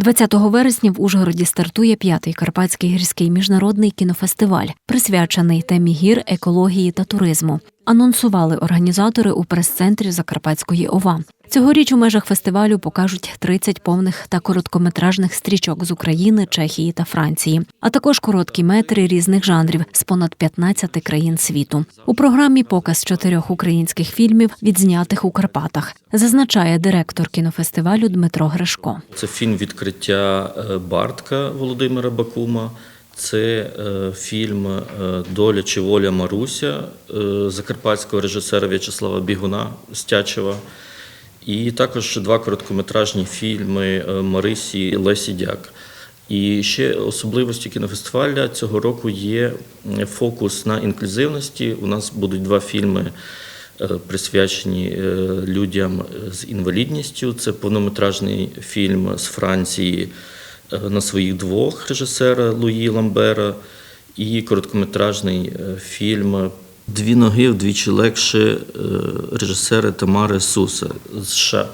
20 вересня в Ужгороді стартує п'ятий Карпатський гірський міжнародний кінофестиваль, присвячений темі гір, екології та туризму. Анонсували організатори у прес-центрі Закарпатської ОВА. Цьогоріч у межах фестивалю покажуть 30 повних та короткометражних стрічок з України, Чехії та Франції, а також короткі метри різних жанрів з понад 15 країн світу. У програмі показ чотирьох українських фільмів, відзнятих у Карпатах, зазначає директор кінофестивалю Дмитро Гришко. Це фільм відкриття е, Бартка Володимира Бакума. Це е, фільм е, Доля чи воля Маруся закарпатського режисера В'ячеслава Бігуна Стячева. І також два короткометражні фільми е, Марисі Лесі Дяк. І ще особливостю кінофестиваля цього року є е, фокус на інклюзивності. У нас будуть два фільми е, присвячені людям з інвалідністю. Це повнометражний фільм з Франції на своїх двох режисера Луї Ламбера і короткометражний фільм Дві ноги вдвічі легше е, режисера Тамари Суса з США.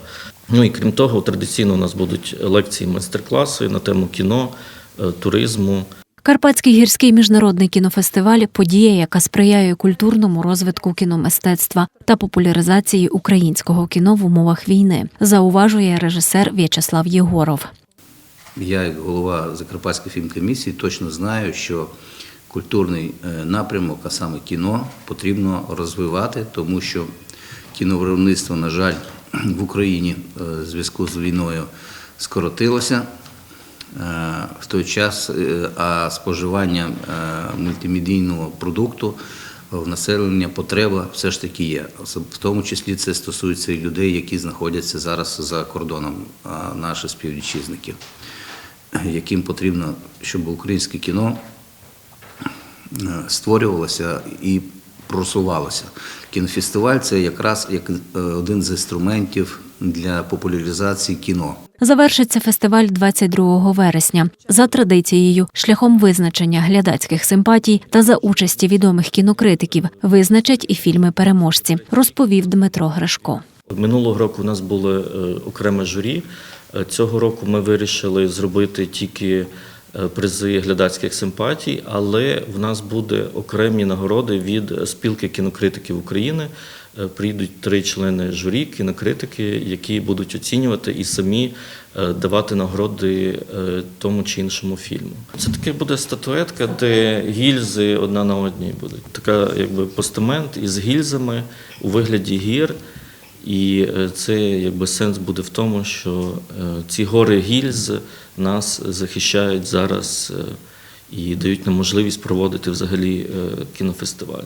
Ну і крім того, традиційно у нас будуть лекції, майстер-класи на тему кіно, е, туризму. Карпатський гірський міжнародний кінофестиваль подія, яка сприяє культурному розвитку кіномистецтва та популяризації українського кіно в умовах війни, зауважує режисер В'ячеслав Єгоров. Я, як голова Закарпатської фільмкомісії, точно знаю, що культурний е, напрямок, а саме кіно, потрібно розвивати, тому що кіновиробництво, на жаль, в Україні е, в зв'язку з війною скоротилося. Е, В той час, а споживання мультимедійного продукту в населення потреба все ж таки є. В тому числі це стосується і людей, які знаходяться зараз за кордоном, наших співвітчизників, яким потрібно, щоб українське кіно створювалося і просувалося. Кінофестиваль це якраз як е, один з інструментів для популяризації кіно. Завершиться фестиваль 22 вересня. За традицією, шляхом визначення глядацьких симпатій та за участі відомих кінокритиків визначать і фільми переможці, розповів Дмитро Гришко. Минулого року у нас було е, окреме журі. Е, Цього року ми вирішили зробити тільки е, призи глядацьких симпатій, але в нас буде окремі нагороди від спілки кінокритиків України. Е, Прийдуть три члени журі, кінокритики, які будуть оцінювати і самі е, давати нагороди е, тому чи іншому фільму. Це таке буде статуетка, де гільзи одна на одній будуть. Така якби постамент із гільзами у вигляді гір. І е, це якби сенс буде в тому, що е, ці гори гільз нас захищають зараз е, і дають нам можливість проводити взагалі кінофестиваль.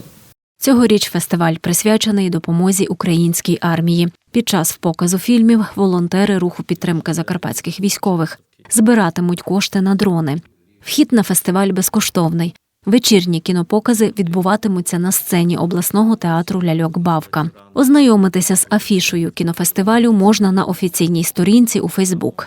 Цьогоріч фестиваль присвячений допомозі українській армії. Під час показу фільмів волонтери руху підтримки закарпатських військових збиратимуть кошти на дрони. Вхід на фестиваль безкоштовний. Вечірні кінопокази відбуватимуться на сцені обласного театру Ляльок Бавка. Ознайомитися з афішою кінофестивалю можна на офіційній сторінці у Фейсбук.